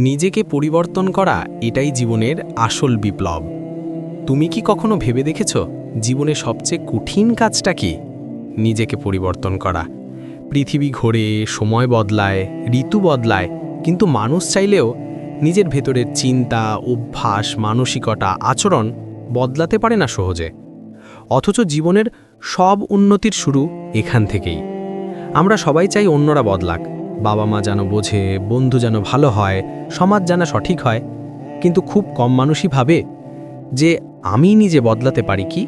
নিজেকে পরিবর্তন করা এটাই জীবনের আসল বিপ্লব। তুমি কি কখনো ভেবে দেখেছ, জীবনে সবচেয়ে কঠিন কাজটা কি? নিজেকে পরিবর্তন করা। পৃথিবী ঘোরে, সময় বদলায়, ঋতু বদলায়, কিন্তু মানুষ চাইলেও নিজের ভেতরের চিন্তা, অভ্যাস, মানসিকতা, আচরণ বদলাতে পারে না সহজে। অথচ জীবনের সব উন্নতির শুরু এখান থেকেই। আমরা সবাই চাই অন্যরা বদলাক। বাবা মা যেন বোঝে, বন্ধু যেন ভালো হয়, সমাজ যেন সঠিক হয়। কিন্তু খুব কম মানুষই ভাবে যে আমি নিজে বদলাতে পারি কি?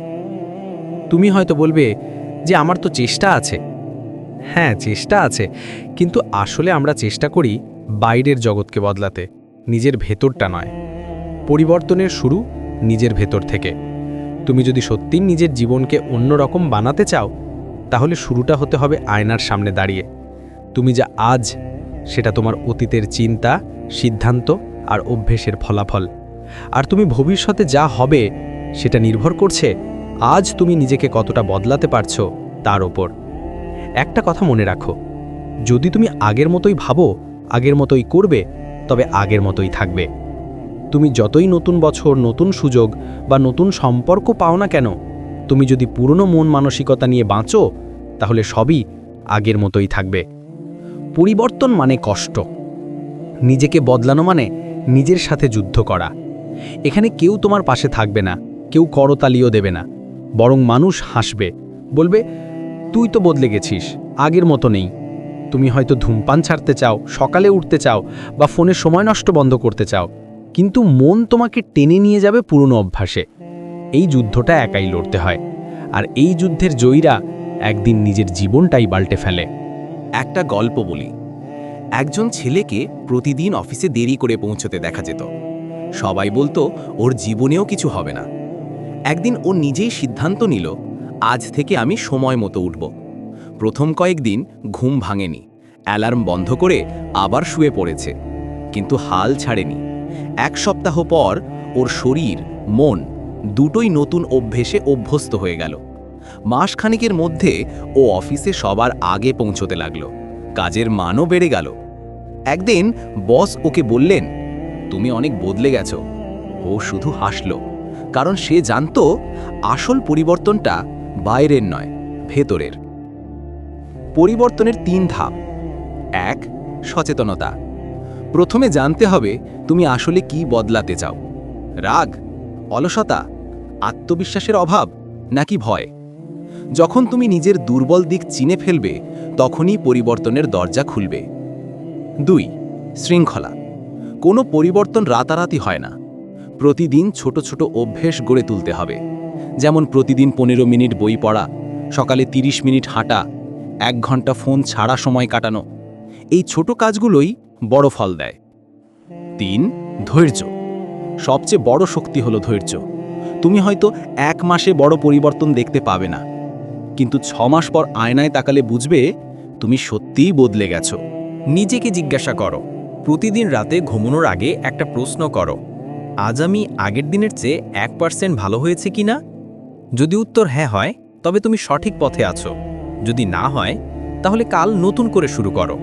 তুমি হয়তো বলবে যে আমার তো চেষ্টা আছে। হ্যাঁ চেষ্টা আছে। কিন্তু আসলে আমরা চেষ্টা করি বাইরের জগৎকে বদলাতে, নিজের ভেতরটা নয়। পরিবর্তনের শুরু নিজের ভেতর থেকে। তুমি যদি সত্যি নিজের জীবনকে অন্যরকম বানাতে চাও, তাহলে শুরুটা হতে হবে আয়নার সামনে দাঁড়িয়ে। তুমি যা আজ সেটা তোমার অতীতের চিন্তা, সিদ্ধান্ত আর অভ্যেসের ফলাফল। আর তুমি ভবিষ্যতে যা হবে সেটা নির্ভর করছে আজ তুমি নিজেকে কতটা বদলাতে পারছ তার ওপর। একটা কথা মনে রাখো, যদি তুমি আগের মতোই ভাবো, আগের মতোই করবে, তবে আগের মতোই থাকবে। তুমি যতই নতুন বছর, নতুন সুযোগ বা নতুন সম্পর্ক পাও না কেন, তুমি যদি পুরনো মন মানসিকতা নিয়ে বাঁচো, তাহলে সবই আগের মতোই থাকবে। পরিবর্তন মানে কষ্ট। নিজেকে বদলানো মানে নিজের সাথে যুদ্ধ করা। এখানে কেউ তোমার পাশে থাকবে না, কেউ করতালিও দেবে না, বরং মানুষ হাসবে, বলবে, তুই তো বদলে গেছিস, আগের মতো নেই। তুমি হয়তো ধূমপান ছাড়তে চাও, সকালে উঠতে চাও, বা ফোনে সময় নষ্ট বন্ধ করতে চাও, কিন্তু মন তোমাকে টেনে নিয়ে যাবে পুরনো অভ্যাসে। এই যুদ্ধটা একাই লড়তে হয়, আর এই যুদ্ধের জয়ীরা একদিন নিজের জীবনটাই পাল্টে ফেলে। একটা গল্প বলি। একজন ছেলেকে প্রতিদিন অফিসে দেরি করে পৌঁছতে দেখা যেত। সবাই বলতো, ওর জীবনেও কিছু হবে না। একদিন ও নিজেই সিদ্ধান্ত নিল, আজ থেকে আমি সময় মতো উঠব। প্রথম কয়েকদিন ঘুম ভাঙেনি, অ্যালার্ম বন্ধ করে আবার শুয়ে পড়েছে, কিন্তু হাল ছাড়েনি। এক সপ্তাহ পর ওর শরীর, মন দুটোই নতুন অভ্যেসে অভ্যস্ত হয়ে গেল। মাসখানেকের মধ্যে ও অফিসে সবার আগে পৌঁছতে লাগল। কাজের মানও বেড়ে গেল। একদিন বস ওকে বললেন, তুমি অনেক বদলে গেছো। ও শুধু হাসল, কারণ সে জানতো আসল পরিবর্তনটা বাইরের নয়, ভেতরের। পরিবর্তনের তিন ধাপ। এক, সচেতনতা। প্রথমে জানতে হবে তুমি আসলে কি বদলাতে চাও। রাগ, অলসতা, আত্মবিশ্বাসের অভাব নাকি ভয়? যখন তুমি নিজের দুর্বল দিক চিনে ফেলবে, তখনই পরিবর্তনের দরজা খুলবে। দুই, শৃঙ্খলা। কোনো পরিবর্তন রাতারাতি হয় না। প্রতিদিন ছোট ছোট অভ্যেস গড়ে তুলতে হবে। যেমন প্রতিদিন পনেরো মিনিট বই পড়া, সকালে ৩০ মিনিট হাঁটা, এক ঘণ্টা ফোন ছাড়া সময় কাটানো, এই ছোট কাজগুলোই বড় ফল দেয়। তিন, ধৈর্য। সবচেয়ে বড় শক্তি হলো ধৈর্য। তুমি হয়তো এক মাসে বড় পরিবর্তন দেখতে পাবে না। কিন্তু ছ মাস পর আয়নায় তাকালে বুঝবে তুমি সত্যিই বদলে গেছো। নিজেকে জিজ্ঞাসা করো। প্রতিদিন রাতে ঘুমানোর আগে একটা প্রশ্ন করো। আজ আমি আগের দিনের চেয়ে এক পার্সেন্ট ভালো হয়েছে কি না? যদি উত্তর হ্যাঁ হয়, তবে তুমি সঠিক পথে আছো। যদি না হয়, তাহলে কাল নতুন করে শুরু করো।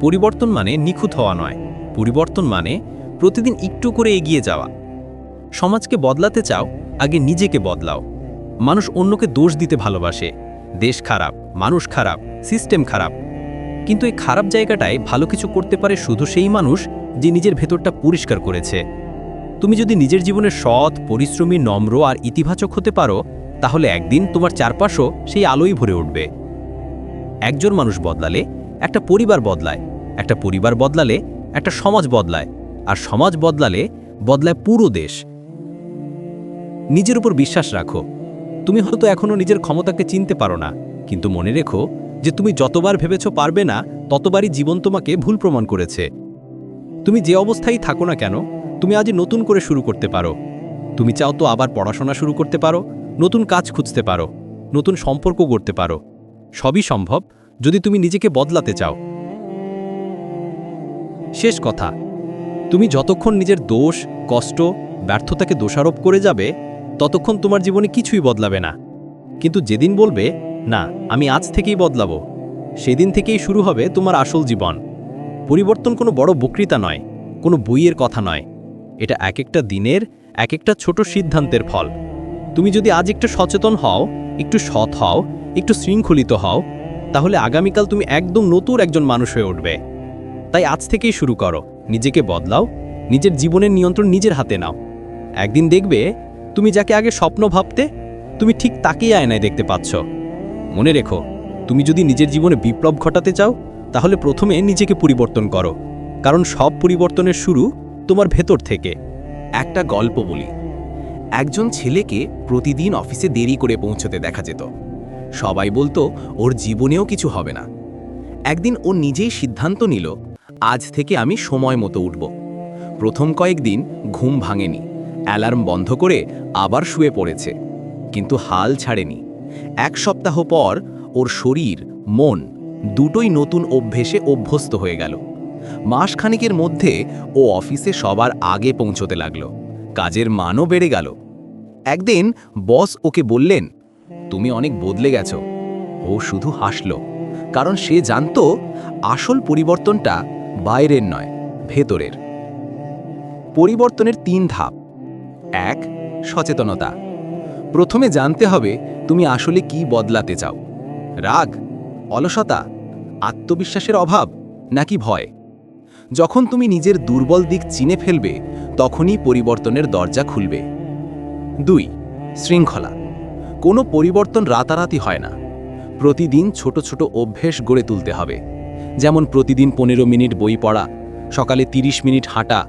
পরিবর্তন মানে নিখুঁত হওয়া নয়। পরিবর্তন মানে প্রতিদিন একটু করে এগিয়ে যাওয়া। সমাজকে বদলাতে চাও, আগে নিজেকে বদলাও। মানুষ অন্যকে দোষ দিতে ভালোবাসে। দেশ খারাপ, মানুষ খারাপ সিস্টেম খারাপ। কিন্তু এই খারাপ জায়গাটায় ভালো কিছু করতে পারে শুধু সেই মানুষ যে নিজের ভেতরটা পরিষ্কার করেছে। তুমি যদি নিজের জীবনে সৎ, পরিশ্রমী, নম্র আর ইতিবাচক হতে পারো, তাহলে একদিন তোমার চারপাশও সেই আলোই ভরে উঠবে। একজন মানুষ বদলালে একটা পরিবার বদলায়, একটা পরিবার বদলালে একটা সমাজ বদলায়, আর সমাজ বদলালে বদলায় পুরো দেশ। নিজের উপর বিশ্বাস রাখো তুমি হয়তো এখনও নিজের ক্ষমতাকে চিনতে পারো না। কিন্তু মনে রেখো যে তুমি যতবার ভেবেছ পারবে না, ততবারই জীবন তোমাকে ভুল প্রমাণ করেছে। তুমি যে অবস্থায় থাকো না কেন, তুমি আজ নতুন করে শুরু করতে পারো। তুমি চাও তো আবার পড়াশোনা শুরু করতে পারো, নতুন কাজ খুঁজতে পারো, নতুন সম্পর্ক করতে পারো। সবই সম্ভব যদি তুমি নিজেকে বদলাতে চাও। শেষ কথা, তুমি যতক্ষণ নিজের দোষ, কষ্ট, ব্যর্থতাকে দোষারোপ করে যাবে ততক্ষণ তোমার জীবনে কিছুই বদলাবে না। কিন্তু যেদিন বলবে, না, আমি আজ থেকেই বদলাবো, সেদিন থেকেই শুরু হবে তোমার আসল জীবন। পরিবর্তন কোনো বড় বক্তৃতা নয়, কোনো বইয়ের কথা নয়। এটা এক একটা দিনের এক একটা ছোট সিদ্ধান্তের ফল। তুমি যদি আজ একটু সচেতন হও, একটু সৎ হও, একটু শৃঙ্খলিত হও, তাহলে আগামীকাল তুমি একদম নতুন একজন মানুষ হয়ে উঠবে। তাই আজ থেকেই শুরু করো, নিজেকে বদলাও, নিজের জীবনের নিয়ন্ত্রণ নিজের হাতে নাও। একদিন দেখবে তুমি যাকে আগে স্বপ্ন ভাবতে, তুমি ঠিক তাকেই আয়নায় দেখতে পাচ্ছ। মনে রেখো, তুমি যদি নিজের জীবনে বিপ্লব ঘটাতে চাও, তাহলে প্রথমে নিজেকে পরিবর্তন করো। কারণ সব পরিবর্তনের শুরু তোমার ভেতর থেকে। একটা গল্প বলি। একজন ছেলেকে প্রতিদিন অফিসে দেরি করে পৌঁছতে দেখা যেত। সবাই বলতো, ওর জীবনেও কিছু হবে না। একদিন ও নিজেই সিদ্ধান্ত নিল, আজ থেকে আমি সময় মতো উঠব। প্রথম কয়েকদিন ঘুম ভাঙেনি। অ্যালার্ম বন্ধ করে আবার শুয়ে পড়েছে, কিন্তু হাল ছাড়েনি। এক সপ্তাহ পর ওর শরীর, মন দুটোই নতুন অভ্যেসে অভ্যস্ত হয়ে গেল। মাসখানেকের মধ্যে ও অফিসে সবার আগে পৌঁছতে লাগল। কাজের মানও বেড়ে গেল। একদিন বস ওকে বললেন, তুমি অনেক বদলে গেছো। ও শুধু হাসল, কারণ সে জানতো আসল পরিবর্তনটা বাইরের নয়, ভেতরের। পরিবর্তনের তিন ধাপ। এক, সচেতনতা। প্রথমে জানতে হবে তুমি আসলে কি বদলাতে চাও। রাগ, অলসতা, আত্মবিশ্বাসের অভাব নাকি ভয়? যখন তুমি নিজের দুর্বল দিক চিনে ফেলবে, তখনই পরিবর্তনের দরজা খুলবে। দুই, শৃঙ্খলা। কোনো পরিবর্তন রাতারাতি হয় না। প্রতিদিন ছোট ছোট অভ্যেস গড়ে তুলতে হবে। যেমন প্রতিদিন পনেরো মিনিট বই পড়া, সকালে ৩০ মিনিট হাঁটা,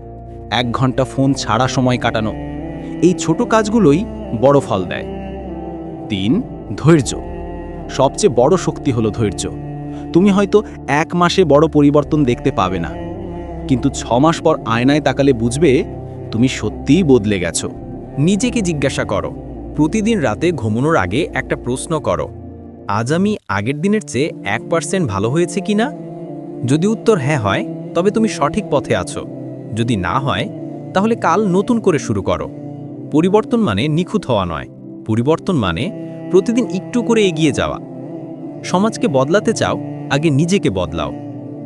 এক ঘণ্টা ফোন ছাড়া সময় কাটানো এই ছোট কাজগুলোই বড় ফল দেয়। তিন, ধৈর্য। সবচেয়ে বড় শক্তি হলো ধৈর্য। তুমি হয়তো এক মাসে বড় পরিবর্তন দেখতে পাবে না, কিন্তু ছ মাস পর আয়নায় তাকালে বুঝবে তুমি সত্যিই বদলে গেছো। নিজেকে জিজ্ঞাসা করো, প্রতিদিন রাতে ঘুমানোর আগে একটা প্রশ্ন করো, আজ আমি আগের দিনের চেয়ে এক পার্সেন্ট ভালো হয়েছে কি না? যদি উত্তর হ্যাঁ হয়, তবে তুমি সঠিক পথে আছো। যদি না হয়, তাহলে কাল নতুন করে শুরু করো। পরিবর্তন মানে নিখুঁত হওয়া নয়। পরিবর্তন মানে প্রতিদিন একটু করে এগিয়ে যাওয়া। সমাজকে বদলাতে চাও, আগে নিজেকে বদলাও।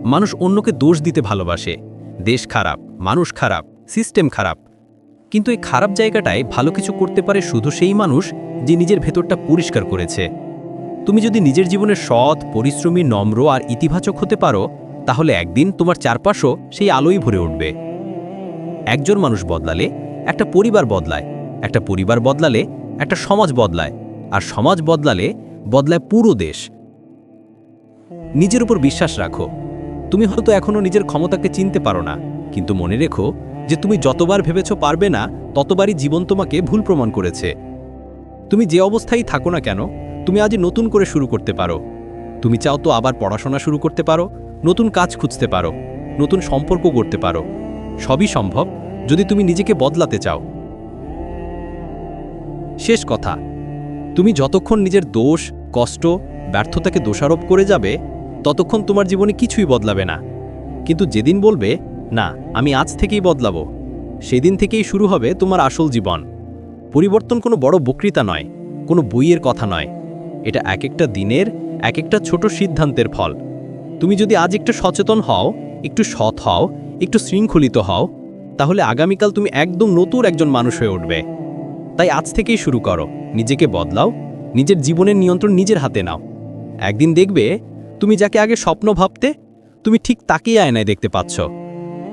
মানুষ অন্যকে দোষ দিতে ভালোবাসে। দেশ খারাপ, মানুষ খারাপ, সিস্টেম খারাপ। কিন্তু এই খারাপ জায়গাটায় ভালো কিছু করতে পারে শুধু সেই মানুষ যে নিজের ভেতরটা পরিষ্কার করেছে। তুমি যদি নিজের জীবনে সৎ, পরিশ্রমী, নম্র আর ইতিবাচক হতে পারো, তাহলে একদিন তোমার চারপাশও সেই আলোই ভরে উঠবে। একজন মানুষ বদলালে, একটা পরিবার বদলায়। একটা পরিবার বদলালে, একটা সমাজ বদলায়, আর সমাজ বদলালে বদলায় পুরো দেশ। নিজের উপর বিশ্বাস রাখো। তুমি হয়তো এখনও নিজের ক্ষমতাকে চিনতে পারো না, কিন্তু মনে রেখো যে তুমি যতবার ভেবেছ পারবে না, ততবারই জীবন তোমাকে ভুল প্রমাণ করেছে। তুমি যে অবস্থায় থাকো না কেন, তুমি আজ নতুন করে শুরু করতে পারো। তুমি চাও তো আবার পড়াশোনা শুরু করতে পারো, নতুন কাজ খুঁজতে পারো, নতুন সম্পর্ক করতে পারো। সবই সম্ভব যদি তুমি নিজেকে বদলাতে চাও। শেষ কথা, তুমি যতক্ষণ নিজের দোষ, কষ্ট, ব্যর্থতাকে দোষারোপ করে যাবে, ততক্ষণ তোমার জীবনে কিছুই বদলাবে না। কিন্তু যেদিন বলবে, না, আমি আজ থেকেই বদলাবো, সেদিন থেকেই শুরু হবে তোমার আসল জীবন। পরিবর্তন কোনো বড় বক্তৃতা নয়, কোনো বইয়ের কথা নয়। এটা এক একটা দিনের এক একটা ছোট সিদ্ধান্তের ফল। তুমি যদি আজ একটু সচেতন হও, একটু সৎ হও, একটু শৃঙ্খলিত হও, তাহলে আগামীকাল তুমি একদম নতুন একজন মানুষ হয়ে উঠবে। তাই আজ থেকেই শুরু করো। নিজেকে বদলাও, নিজের জীবনের নিয়ন্ত্রণ নিজের হাতে নাও। একদিন দেখবে তুমি যাকে আগে স্বপ্ন ভাবতে, তুমি ঠিক তাকেই আয়নায় দেখতে পাচ্ছ।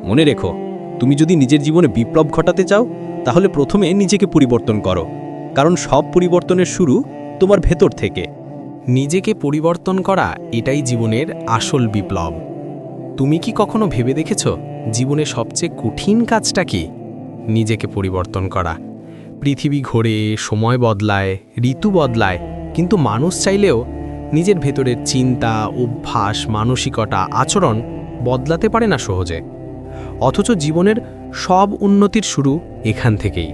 মনে রেখো, তুমি যদি নিজের জীবনে বিপ্লব ঘটাতে চাও, তাহলে প্রথমে নিজেকে পরিবর্তন করো। কারণ সব পরিবর্তনের শুরু তোমার ভেতর থেকে। নিজেকে পরিবর্তন করা এটাই জীবনের আসল বিপ্লব। তুমি কি কখনো ভেবে দেখেছ, জীবনে সবচেয়ে কঠিন কাজটা কি? নিজেকে পরিবর্তন করা। পৃথিবী ঘোরে, সময় বদলায়, ঋতু বদলায়, কিন্তু মানুষ চাইলেও নিজের ভেতরের চিন্তা, অভ্যাস, মানসিকতা, আচরণ বদলাতে পারে না সহজে। অথচ জীবনের সব উন্নতির শুরু এখান থেকেই।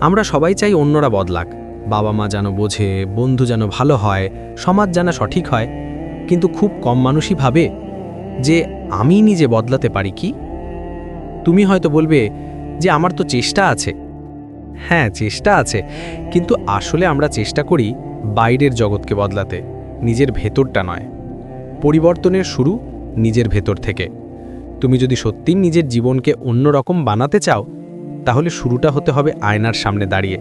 আমরা সবাই চাই অন্যরা বদলাক। বাবা মা যেন বোঝে, বন্ধু যেন ভালো হয়, সমাজ যেন সঠিক হয়। কিন্তু খুব কম মানুষই ভাবে যে, আমি নিজে বদলাতে পারি কি? তুমি হয়তো বলবে যে, আমার তো চেষ্টা আছে। হ্যাঁ চেষ্টা আছে। কিন্তু আসলে আমরা চেষ্টা করি বাইরের জগৎকে বদলাতে, নিজের ভেতরটা নয়। পরিবর্তনের শুরু নিজের ভেতর থেকে। তুমি যদি সত্যিই নিজের জীবনকে অন্যরকম বানাতে চাও, তাহলে শুরুটা হতে হবে আয়নার সামনে দাঁড়িয়ে।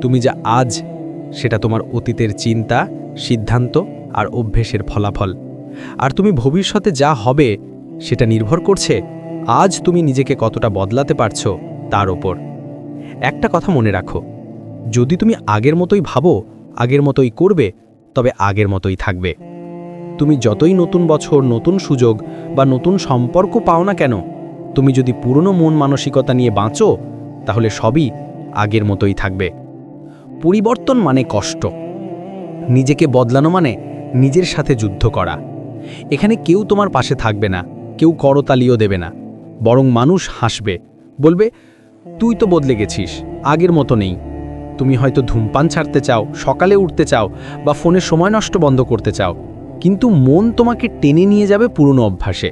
তুমি যা আজ, সেটা তোমার অতীতের চিন্তা, সিদ্ধান্ত আর অভ্যেসের ফলাফল। আর তুমি ভবিষ্যতে যা হবে, সেটা নির্ভর করছে আজ তুমি নিজেকে কতটা বদলাতে পারছ তার ওপর। একটা কথা মনে রাখো। যদি তুমি আগের মতোই ভাবো, আগের মতোই করবে, তবে আগের মতোই থাকবে। তুমি যতই নতুন বছর, নতুন সুযোগ বা নতুন সম্পর্ক পাও না কেন, তুমি যদি পুরনো মন মানসিকতা নিয়ে বাঁচো, তাহলে সবই আগের মতোই থাকবে। পরিবর্তন মানে কষ্ট। নিজেকে বদলানো মানে নিজের সাথে যুদ্ধ করা। এখানে কেউ তোমার পাশে থাকবে না, কেউ করতালিও দেবে না। বরং মানুষ হাসবে, বলবে তুই তো বদলে গেছিস, আগের মতো নেই। তুমি হয়তো ধূমপান ছাড়তে চাও, সকালে উঠতে চাও, বা ফোনে সময় নষ্ট বন্ধ করতে চাও, কিন্তু মন তোমাকে টেনে নিয়ে যাবে পুরনো অভ্যাসে।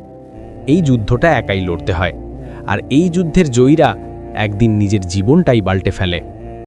এই যুদ্ধটা একাই লড়তে হয়, আর এই যুদ্ধের জয়ীরা একদিন নিজের জীবনটাই পাল্টে ফেলে।